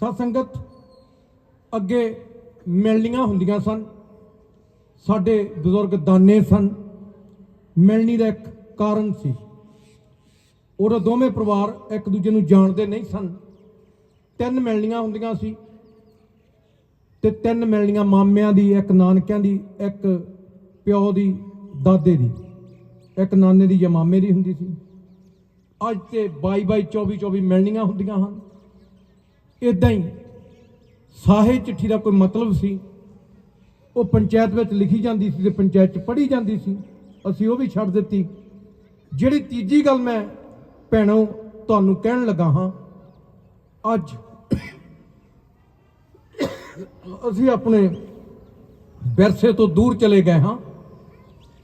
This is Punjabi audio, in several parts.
ਸਤ ਸੰਗਤ ਅੱਗੇ ਮਿਲਣੀਆਂ ਹੁੰਦੀਆਂ ਸਨ। ਸਾਡੇ ਬਜ਼ੁਰਗ ਦਾਨੇ ਸਨ। ਮਿਲਣੀ ਦਾ ਇੱਕ ਕਾਰਨ ਸੀ। ਉਹ ਦੋਵੇਂ ਪਰਿਵਾਰ ਇੱਕ ਦੂਜੇ ਨੂੰ ਜਾਣਦੇ ਨਹੀਂ ਸਨ। ਤਿੰਨ ਮਿਲਣੀਆਂ ਹੁੰਦੀਆਂ ਸੀ ਤੇ ਤਿੰਨ ਮਿਲਣੀਆਂ ਮਾਮਿਆਂ ਦੀ, ਇੱਕ ਨਾਨਕਿਆਂ ਦੀ, ਇੱਕ ਪਿਓ ਦੀ, ਦਾਦੇ ਦੀ। ਇੱਕ ਨਾਨੇ ਦੀ ਜਾਂ ਮਾਮੇ ਦੀ ਹੁੰਦੀ ਸੀ। ਅੱਜ ਤੇ 22 22 24 24 ਮਿਲਣੀਆਂ ਹੁੰਦੀਆਂ ਹਨ। ਇਦਾਂ ਹੀ ਸਾਹੇ ਚਿੱਠੀ ਦਾ ਕੋਈ ਮਤਲਬ ਸੀ, ਉਹ ਪੰਚਾਇਤ ਵਿੱਚ ਲਿਖੀ ਜਾਂਦੀ ਸੀ ਤੇ ਪੰਚਾਇਤ ਚ ਪੜ੍ਹੀ ਜਾਂਦੀ ਸੀ, ਅਸੀਂ ਉਹ ਵੀ ਛੱਡ ਦਿੱਤੀ। ਜਿਹੜੀ ਤੀਜੀ ਗੱਲ ਮੈਂ ਭੈਣੋ ਤੁਹਾਨੂੰ ਕਹਿਣ ਲੱਗਾ ਹਾਂ, ਅੱਜ ਅਸੀਂ ਆਪਣੇ ਵਿਰਸੇ ਤੋਂ ਦੂਰ ਚਲੇ ਗਏ ਹਾਂ।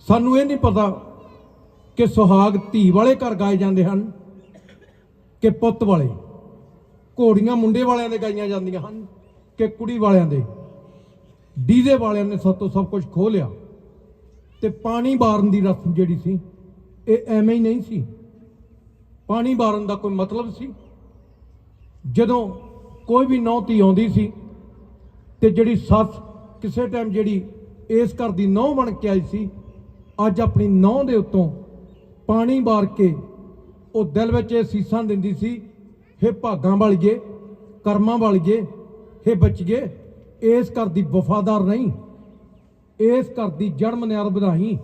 ਸਾਨੂੰ ਇਹ ਨਹੀਂ ਪਤਾ ਕਿ ਸੁਹਾਗ ਧੀ ਵਾਲੇ ਘਰ ਗਾਏ ਜਾਂਦੇ ਹਨ ਕਿ ਪੁੱਤ ਵਾਲੇ। ਘੋੜੀਆਂ ਮੁੰਡੇ ਵਾਲਿਆਂ ਦੇ ਗਾਈਆਂ ਜਾਂਦੀਆਂ ਹਨ ਕਿ ਕੁੜੀ ਵਾਲਿਆਂ ਦੇ। ਡੀਜ਼ੇ ਵਾਲਿਆਂ ਨੇ ਸਾਤੋਂ ਸਭ ਕੁਝ ਖੋਹ ਲਿਆ ਤੇ ਪਾਣੀ ਬਾਰਨ ਦੀ ਰਸਮ ਜਿਹੜੀ ਸੀ, ਇਹ ਐਵੇਂ ਹੀ ਨਹੀਂ ਸੀ। ਪਾਣੀ ਬਾਰਨ ਦਾ ਕੋਈ ਮਤਲਬ ਸੀ? ਜਦੋਂ ਕੋਈ ਵੀ ਨੌ ਧੀ ਆਉਂਦੀ ਸੀ ਤੇ ਜਿਹੜੀ ਸੱਸ ਕਿਸੇ ਟਾਈਮ ਜਿਹੜੀ ਇਸ ਘਰ ਦੀ ਨੌ ਬਣ ਕੇ ਆਈ ਸੀ, ਅੱਜ ਆਪਣੀ ਨੌ ਦੇ ਉੱਤੋਂ ਪਾਣੀ ਬਾਰ ਕੇ ਉਹ ਦਿਲ ਵਿੱਚ ਇਹ ਸੀਸਾਂ ਦਿੰਦੀ ਸੀ ਹੇ ਭਾਗਾਂ ਵਾਲੀਏ, ਕਰਮਾਂ ਵਾਲੀਏ, ਹੇ ਬੱਚੀਏ, ਇਸ ਘਰ ਦੀ ਵਫਾਦਾਰ ਨਹੀਂ, ਇਸ ਘਰ ਦੀ ਜੜ ਮਨਿਆਰ ਵਧਾਈ,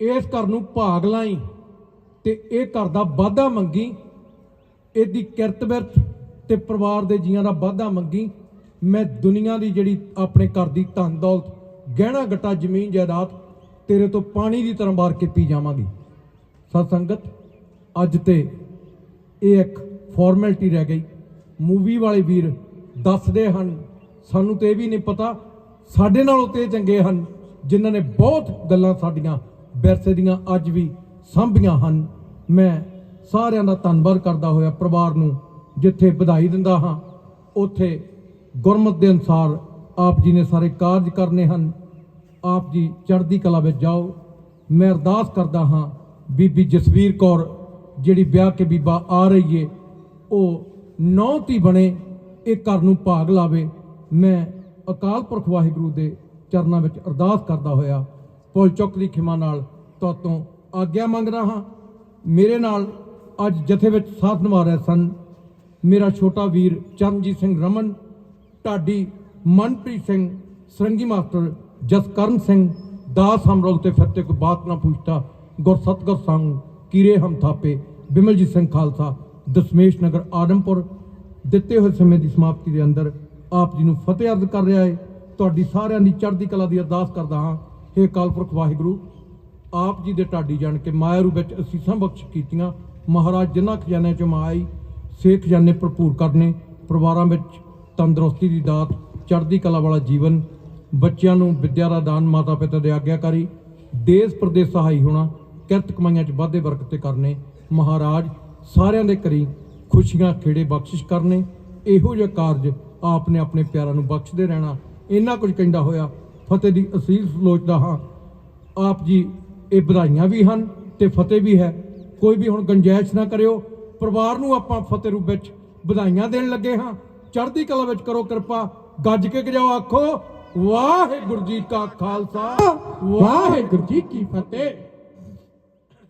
ਇਸ ਘਰ ਨੂੰ ਭਾਗ ਲਾਈ ਤੇ ਇਹ ਘਰ ਦਾ ਵਾਧਾ ਮੰਗੀ, ਇਹਦੀ ਕਿਰਤ ਬਿਰਤ ਤੇ ਪਰਿਵਾਰ ਦੇ ਜੀਆਂ ਦਾ ਵਾਧਾ ਮੰਗੀ, ਮੈਂ ਦੁਨੀਆ ਦੀ ਜਿਹੜੀ ਆਪਣੇ ਘਰ ਦੀ ਧਨ ਦੌਲਤ, ਗਹਿਣਾ ਗੱਟਾ ਜ਼ਮੀਨ ਜਾਇਦਾਦ ਤੇਰੇ ਤੋਂ ਪਾਣੀ ਦੀ ਤਰ੍ਹਾਂ ਬਾਰ ਕੇ ਪੀ ਜਾਵਾਂਗੀ। ਸਤ ਸੰਗਤ, ਅੱਜ ਤੇ ਇਹ ਇੱਕ ਫਾਰਮੈਲਿਟੀ ਰਹਿ ਗਈ। ਮੂਵੀ ਵਾਲੇ ਵੀਰ ਦੱਸਦੇ ਹਨ, ਸਾਨੂੰ ਤੇ ਇਹ ਵੀ ਨਹੀਂ ਪਤਾ, ਸਾਡੇ ਨਾਲੋਂ ਤੇ ਇਹ ਚੰਗੇ ਹਨ, ਜਿਨ੍ਹਾਂ ਨੇ ਬਹੁਤ ਗੱਲਾਂ ਸਾਡੀਆਂ ਵਿਰਸੇ ਦੀਆਂ ਅੱਜ ਵੀ ਸਾਂਭੀਆਂ ਹਨ। ਮੈਂ ਸਾਰਿਆਂ ਦਾ ਧੰਨਵਾਦ ਕਰਦਾ ਹੋਇਆ ਪਰਿਵਾਰ ਨੂੰ, ਜਿੱਥੇ ਵਧਾਈ ਦਿੰਦਾ ਹਾਂ। ਉੱਥੇ ਗੁਰਮਤ ਦੇ ਅਨਸਾਰ ਆਪ ਜੀ ਨੇ ਸਾਰੇ ਕਾਰਜ ਕਰਨੇ ਹਨ। ਆਪ ਜੀ ਚੜ੍ਹਦੀ ਕਲਾ ਵਿੱਚ ਜਾਓ। ਮੈਂ ਅਰਦਾਸ ਕਰਦਾ ਹਾਂ, ਬੀਬੀ ਜਸਵੀਰ ਕੌਰ, ਜਿਹੜੀ ਵਿਆਹ ਕੇ ਬੀਬਾ ਆ ਰਹੀ ਏ ਉਹ ਨੌ ਧੀ ਬਣੇ, ਇਹ ਘਰ ਨੂੰ ਭਾਗ ਲਾਵੇ। ਮੈਂ ਅਕਾਲ ਪੁਰਖ ਵਾਹਿਗੁਰੂ ਦੇ ਚਰਨਾਂ ਵਿੱਚ ਅਰਦਾਸ ਕਰਦਾ ਹੋਇਆ, ਪੁੱਲ ਚੁੱਕ ਦੀ ਖਿਮਾ ਨਾਲ ਤੁਹਾਤੋਂ ਆਗਿਆ ਮੰਗਦਾ ਹਾਂ। ਮੇਰੇ ਨਾਲ ਅੱਜ ਜਥੇ ਵਿੱਚ ਸਾਥ ਨਿਭਾ ਰਹੇ ਸਨ। ਮੇਰਾ ਛੋਟਾ ਵੀਰ ਚਰਨਜੀਤ ਸਿੰਘ ਰਮਨ, ਢਾਡੀ ਮਨਪ੍ਰੀਤ ਸਿੰਘ, ਸਰੰਗੀ ਮਾਸਟਰ ਜਸਕਰਨ ਸਿੰਘ, ਦਾਸ ਹਮ ਤੇ ਫੱਤੇ ਕੋ ਬਾਤ ਨਾ ਪੁੱਛਤਾ ਗੁਰ ਸਤਗੁਰ ਸੰਗ ਕੀਰੇ ਹਮ ਥਾਪੇ, ਬਿਮਲਜੀਤ ਸਿੰਘ ਖਾਲਸਾ ਦਸ਼ਮੇਸ਼ ਨਗਰ ਆਦਮਪੁਰ ਦਿੱਤੇ ਹੋਏ ਸਮੇਂ ਦੀ ਸਮਾਪਤੀ ਦੇ ਅੰਦਰ ਆਪ ਜੀ ਨੂੰ ਫਤਿਹ ਅਰਜ਼ ਕਰ ਰਿਹਾ ਹੈ। ਤੁਹਾਡੀ ਸਾਰਿਆਂ ਦੀ ਚੜ੍ਹਦੀ ਕਲਾ ਦੀ ਅਰਦਾਸ ਕਰਦਾ ਹਾਂ। ਹੇ ਅਕਾਲ ਪੁਰਖ ਵਾਹਿਗੁਰੂ, ਆਪ ਜੀ ਦੇ ਢਾਡੀ ਜਾਣ ਕੇ ਮਾਇਆ ਰੂਪ ਵਿੱਚ ਅਸੀਸਾਂ ਬਖਸ਼ ਕੀਤੀਆਂ। ਮਹਾਰਾਜ ਜਿਨ੍ਹਾਂ ਖਜ਼ਾਨਿਆਂ ਚੋਂ ਮਾਈ ਸੇ ਖਜ਼ਾਨੇ ਭਰਪੂਰ ਕਰਨੇ। ਪਰਿਵਾਰਾਂ ਵਿੱਚ ਤੰਦਰੁਸਤੀ ਦੀ ਦਾਤ, ਚੜ੍ਹਦੀ ਕਲਾ ਵਾਲਾ ਜੀਵਨ, ਬੱਚਿਆਂ ਨੂੰ ਵਿੱਦਿਆ ਦਾ ਦਾਨ ਮਾਤਾ ਪਿਤਾ ਦੇ ਆਗਿਆਕਾਰੀ ਦੇਸ਼ ਪ੍ਰਦੇਸ਼ ਸਹਾਈ ਹੋਣਾ, ਕਿਰਤ ਕਮਾਈਆਂ 'ਚ ਵਾਧੇ ਬਰਕਤ ਕਰਨੇ। ਮਹਾਰਾਜ ਸਾਰਿਆਂ ਦੇ ਕਰੀ ਖੁਸ਼ੀਆਂ ਖੇੜੇ ਬਖਸ਼ਿਸ਼ ਕਰਨੇ। ਇਹੋ ਜਿਹੇ ਕਾਰਜ ਆਪ ਨੇ ਆਪਣੇ ਪਿਆਰਾਂ ਨੂੰ ਬਖਸ਼ਦੇ ਰਹਿਣਾ। ਇੰਨਾ ਕੁਝ ਕਹਿੰਦਾ ਹੋਇਆ, ਫਤਿਹ ਦੀ ਅਸੀਸ ਲੋਚਦਾ ਹਾਂ। ਆਪ ਜੀ, ਇਹ ਵਧਾਈਆਂ ਵੀ ਹਨ ਤੇ ਫਤਿਹ ਵੀ ਹੈ। ਕੋਈ ਵੀ ਹੁਣ ਗੰਜਾਇਸ਼ ਨਾ ਕਰਿਓ। ਪਰਿਵਾਰ ਨੂੰ ਆਪਾਂ ਫਤਿਹ ਰੂਪ ਵਿੱਚ ਵਧਾਈਆਂ ਦੇਣ ਲੱਗੇ ਹਾਂ। ਚੜ੍ਹਦੀ ਕਲਾ ਵਿੱਚ ਕਰੋ ਕਿਰਪਾ। ਗੱਜ ਕੇ ਗਜਾਓ ਆਖੋ, ਵਾਹਿਗੁਰੂ ਜੀ ਕਾ ਖਾਲਸਾ, ਵਾਹਿਗੁਰੂ ਜੀ ਕੀ ਫਤਿਹ।